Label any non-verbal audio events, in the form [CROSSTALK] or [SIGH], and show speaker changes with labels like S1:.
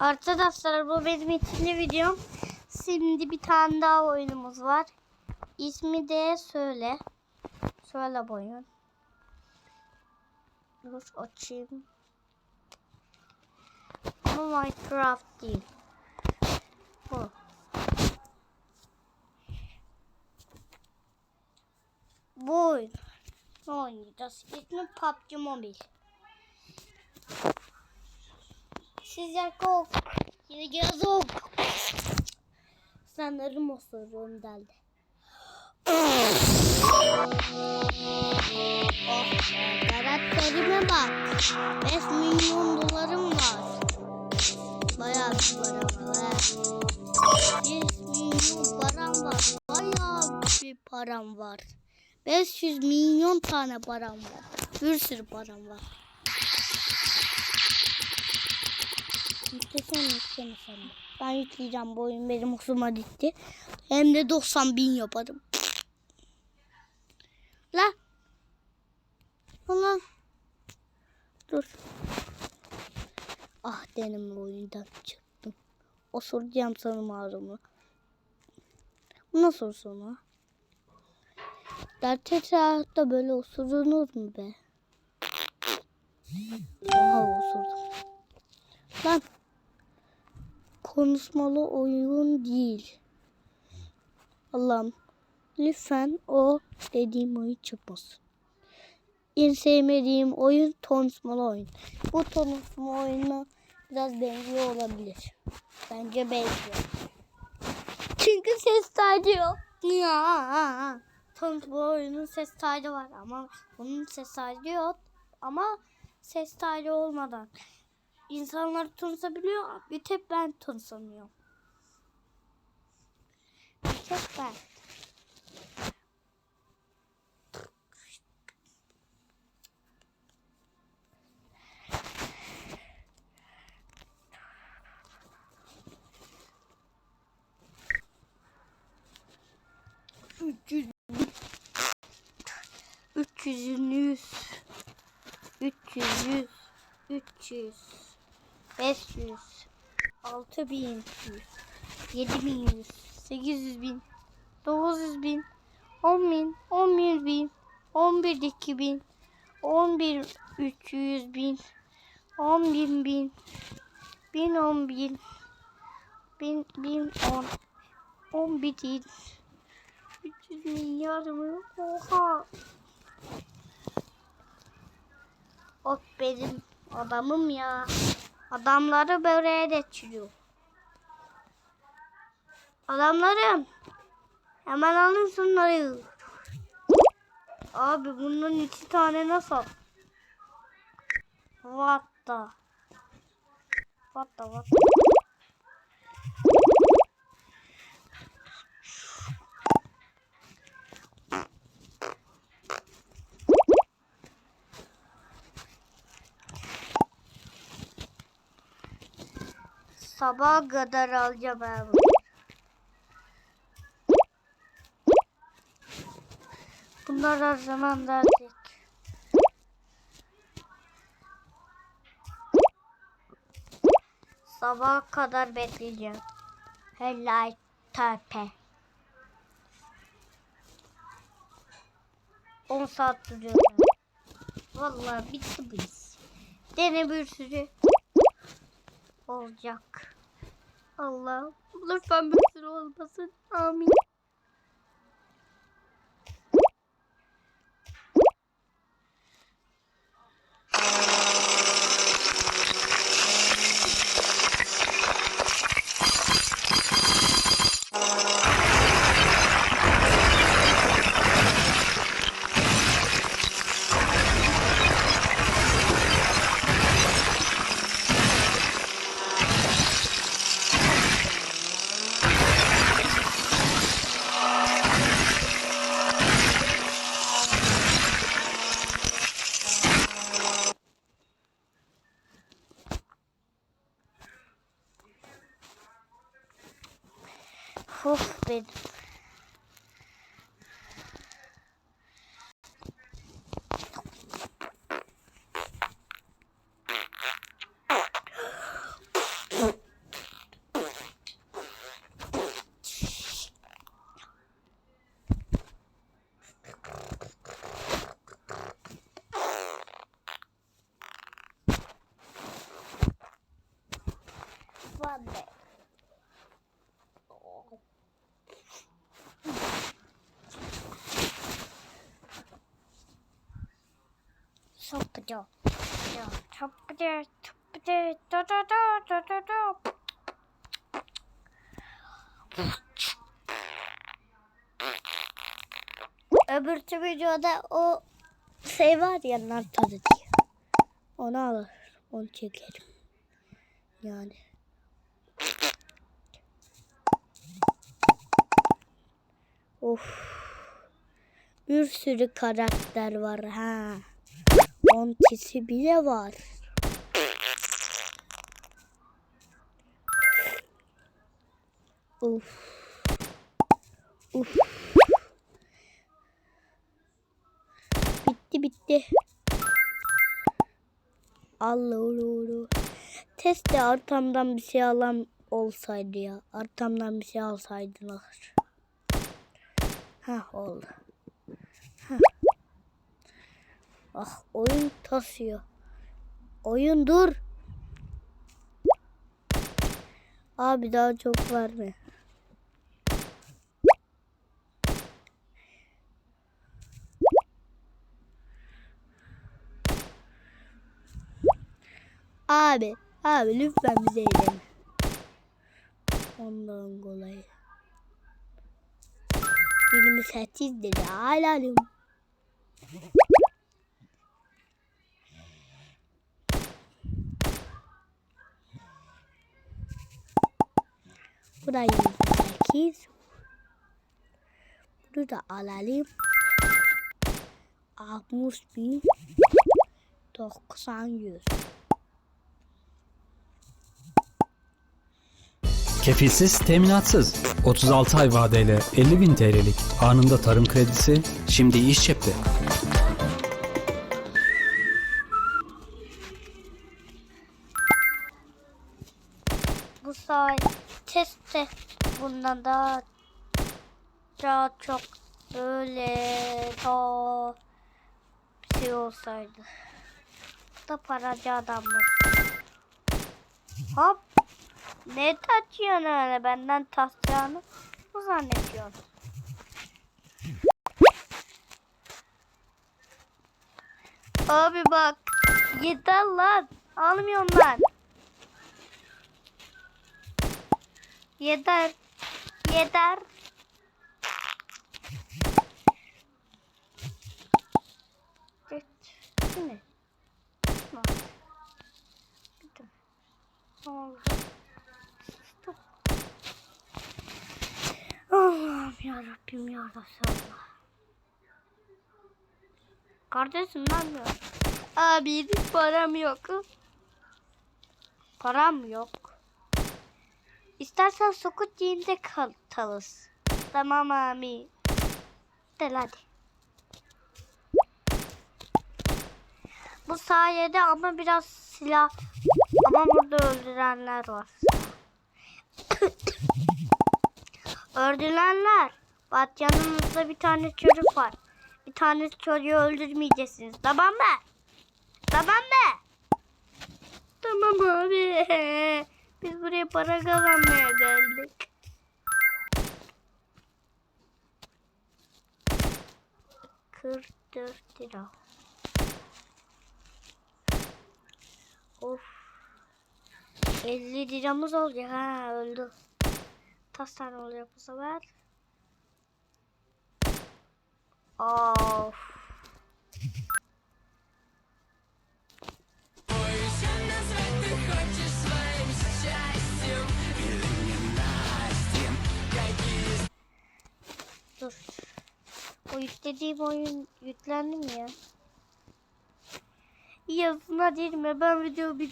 S1: Arkadaşlar bu benim ikinci videom. Şimdi bir tane daha oyunumuz var. İsmi de söyle. Söyle bu oyun. Dur açayım. Ama Minecraft değil. Bu. Bu oyun. Ne oynayacağız? İsmi PUBG Mobile. Sizce kork. Yine yazık. Sanırım o sorun deldi. karakterime bak. 5 milyon dolarım var. Bayağı bir param var. 100 milyon param var. Bayağı bir param var. 500 milyon tane param var. Bir sürü param var. Yüklesene sen de. Ben yükleyeceğim bu oyun benim hoşuma gitti. Hem de 90 bin yaparım. La. Allah. Dur. Ah benim oyundan çıktım. Osuracağım sana mağaramı. Bu nasıl sonra? Dert etrafta böyle osurulur mu be? Oha osurdum. Lan. Konuşmalı oyun değil. Allah'ım. Lütfen o dediğim oyun çıkmasın. En sevmediğim oyun konuşmalı oyun. Bu konuşma oyununa biraz benziyor olabilir. Bence benziyor. Çünkü ses kaydı yok. Ya. Konuşmalı oyunun ses kaydı var ama bunun ses kaydı yok. Ama ses kaydı olmadan insanlar tanısabiliyor. Bir tek ben tanısamıyorum. Bir tek ben. Üç yüz. Üç yüz. Üç yüz. Üç yüz. 500 6000 7100 800 bin 900 bin 10 bin 11 bin 11 2000 11 300 bin 10 bin bin 1000 10 bin 1000 1000 10 10 bin değil 300 milyar mı? Oha! O benim adamım ya. Adamları böreğe geçiriyor. Adamlarım. Hemen alın şunları. Abi bunun iki tane nasıl? What the? What the what the? Sabaha kadar alacağım ben. Bunlar her zaman derdik. Sabaha kadar bekleyeceğim. Helal tepe. 10 saat duruyor. Vallahi bitti bu iş. Dene bir sürü olacak. Allah lütfen bir olmasın. Amin. started. Çapıcı, çapıcı, da da da da da da. Öbür videoda o şey var ya nar tadı diye. Onu alır. Onu çekerim. Yani. Of. Bir sürü karakter var ha. Ontisi bile var. Uf. Uf. Bitti bitti. Allah Allah. Teste arkamdan bir şey alan olsaydı ya. Arkamdan bir şey alsaydılar. Ha oldu. Ah oyun tasıyor. Oyun dur. Abi daha çok var mı? Abi, abi lütfen bize eyleme. Ondan kolay. 28 dedi alalım. Burayı 28. Bunu da alalım. 60 bin. 90 yüz.
S2: Kefilsiz, teminatsız. 36 ay vadeyle 50 bin TL'lik anında tarım kredisi şimdi iş cepte.
S1: Bundan daha daha çok böyle daha bir şey olsaydı. Da paracı adamlar. Hop. Ne taçıyorsun öyle benden taşacağını mı zannediyorsun? Abi bak. Yeter lan. Almıyorum lan. Yeter. Yeter. Bitti mi? Tamam. Bitti mi? Ne oldu? Stop. Allah'ım yarabbim ya Resulallah. Kardeşim ne yapıyorsun? Abi param yok. Param yok. İstersen sokut yiyinde kalırız. Tamam abi. Gel hadi. Bu sayede ama biraz silah ama burada öldürenler var. [COUGHS] öldürenler. Bak yanımızda bir tane çocuk var. Bir tane çocuğu öldürmeyeceksiniz. Tamam mı? Tamam mı? Tamam abi. [LAUGHS] Biz buraya para kazanmaya geldik. Kırk dört lira. Of. 50 liramız olacak ha öldü. Kaç tane olacak bu sefer? Of. O yüklediğim oyun yüklendi mi ya? Yazına değil mi? Ben video bir